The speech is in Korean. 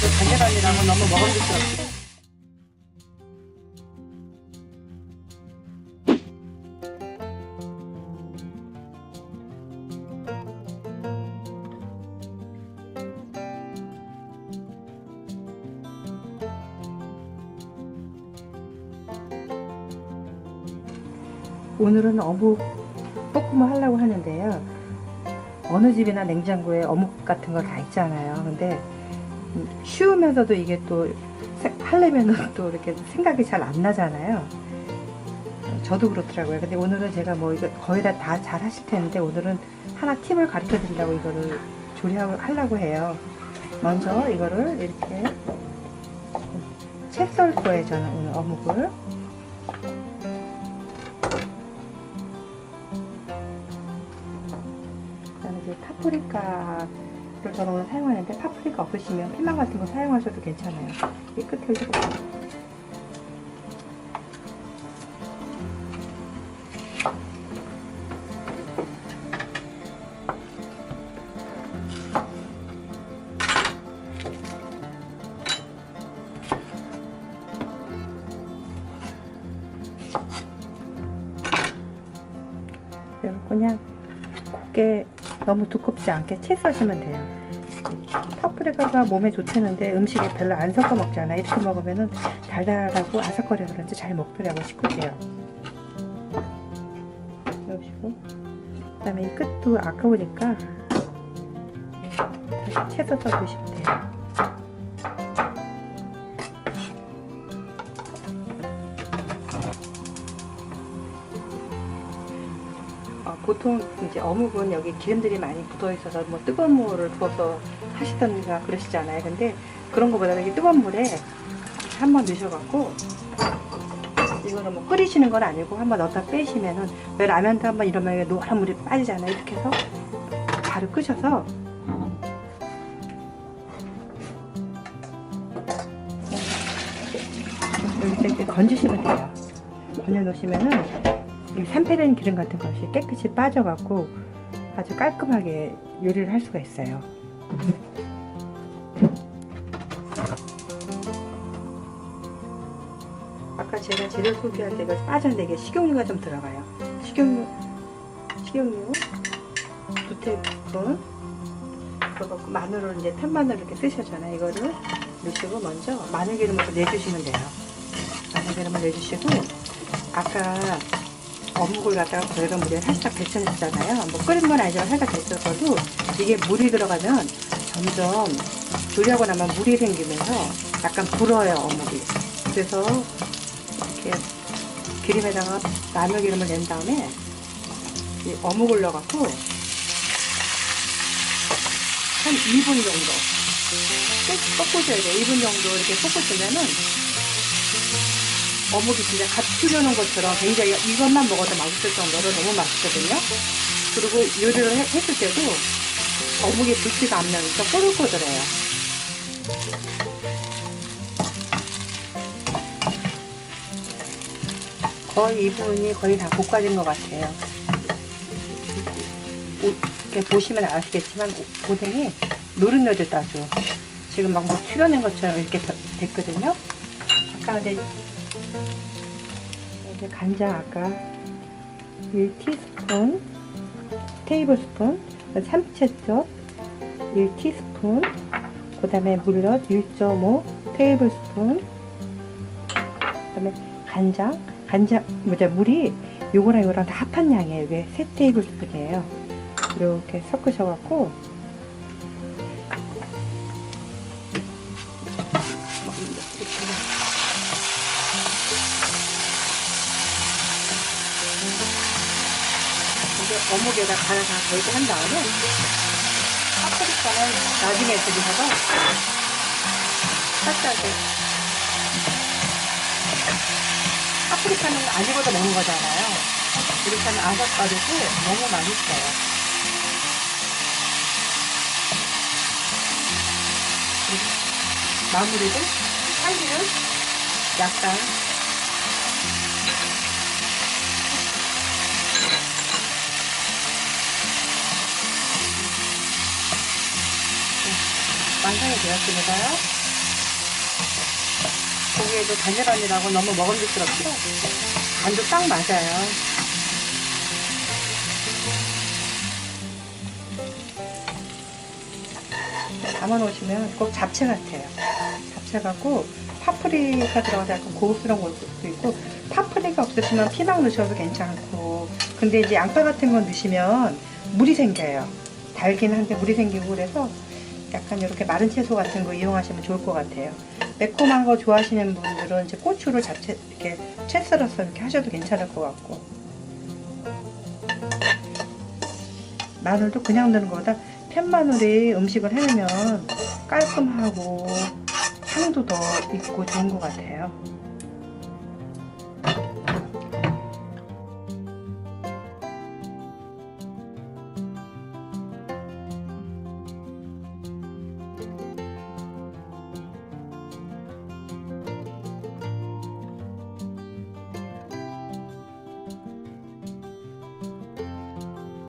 그 간장언니랑은 너무 먹음직스럽지. 오늘은 어묵 볶음을 하려고 하는데요. 어느 집이나 냉장고에 어묵 같은 거 다 있잖아요. 근데 음, 쉬우면서도 이게 또 세- 하려면은 또 이렇게 생각이 잘 안 나잖아요. 저도 그렇더라고요. 근데 오늘은 제가 뭐 이거 거의 다 다 잘 하실 텐데 오늘은 하나 팁을 가르쳐 드리려고 이거를 조리하려고 해요. 먼저 이거를 이렇게 채 썰 거예요. 저는 오늘 어묵을. 그다음에 이제 파프리카 를 저는 오늘 사용하는데 파프리카 없으시면 피망 같은 거 사용하셔도 괜찮아요. 이 끝을 조금 그리고 그냥 곱게 너무 두껍지 않게 채 써시면 돼요. 파프리카가 몸에 좋다는데 음식에 별로 안 섞어 먹잖아. 이렇게 먹으면은 달달하고 아삭거려서 그런지 잘 먹더라고 식구들이요. 넣으시고 그 다음에 이 끝도 아까우니까 다시 채 써서 드시면 돼요. 보통 이제 어묵은 여기 기름들이 많이 묻어 있어서 뭐 뜨거운 물을 부어서 하시던가 그러시잖아요. 근데 그런 거보다는 이 뜨거운 물에 한번 넣으셔갖고 이거는 뭐 끓이시는 건 아니고 한번 넣었다 빼시면은 왜 라면도 한번 이러면 노란 물이 빠지잖아요. 이렇게 해서 바로 끄셔서 여기서 이렇게 건지시면 돼요. 건져 놓으시면은 이 산패된 기름 같은 것이 깨끗이 빠져갖고 아주 깔끔하게 요리를 할 수가 있어요. 아까 제가 재료 소개할 때 이거 빠졌는데 식용유가 좀 들어가요. 식용유, 식용유 두 테이프스푼 그래갖고 마늘을 이제 탄마늘 이렇게 쓰셨잖아요. 이거를 넣으시고 먼저 마늘 기름을 내주시면 돼요. 마늘 기름을 내주시고 아까 어묵을 갖다가 거기다 물에 살짝 데쳐냈잖아요. 뭐 끓인 건 아니지만 살짝 데쳐서도 이게 물이 들어가면 점점 조리하고 나면 물이 생기면서 약간 불어요 어묵이. 그래서 이렇게 기름에다가 마늘 기름을 낸 다음에 이 어묵을 넣어갖고 한 2분 정도 꼭 볶으셔야 돼요. 2분 정도 이렇게 볶으시면은 어묵이 진짜 갓 튀겨놓은 것처럼 굉장히 이것만 먹어도 맛있을 정도로 너무 맛있거든요. 그리고 요리를 해- 했을 때도 어묵이 불지가 않으면서 꼬들꼬들해요. 거의 이 부분이 거의 다 볶아진 것 같아요. 오- 이렇게 보시면 아시겠지만 오- 오뎅이 노릇노릇 아주 지금 막뭐 튀겨낸 것처럼 이렇게 되- 됐거든요. 아까 근데 이제 간장 아까 1티스푼 테이블 스푼 삼채젓 1티스푼 그 다음에 물엿 1.5 테이블 스푼 그 다음에 간장 간장 뭐죠? 물이 요거랑 요거랑 다 합한 양이에요. 이게 세 테이블 스푼이에요. 이렇게 섞으셔갖고 어묵에다 다 걸고 한 다음에 파프리카는 나중에 들이셔서 살짝 이렇게 파프리카는 안 익어도 먹는 거잖아요. 이렇게 하면 아삭거리고 너무 맛있어요. 마무리를 참기름 약간 완성이 되었습니다요. 고기에도 가지런이라고 너무 먹음직스럽죠? 간도 딱 맞아요. 담아놓으시면 꼭 잡채 같아요. 잡채 같고 파프리카 들어가서 약간 고급스러운 것도 있고 파프리카 없으시면 피망 넣으셔도 괜찮고 근데 이제 양파 같은 거 넣으시면 물이 생겨요. 달긴 한데 물이 생기고 그래서 약간 이렇게 마른 채소 같은 거 이용하시면 좋을 것 같아요. 매콤한 거 좋아하시는 분들은 이제 고추를 잡채 이렇게 채 썰어서 이렇게 하셔도 괜찮을 것 같고 마늘도 그냥 넣는 것보다 팻마늘이 음식을 해놓으면 깔끔하고 향도 더 있고 좋은 것 같아요.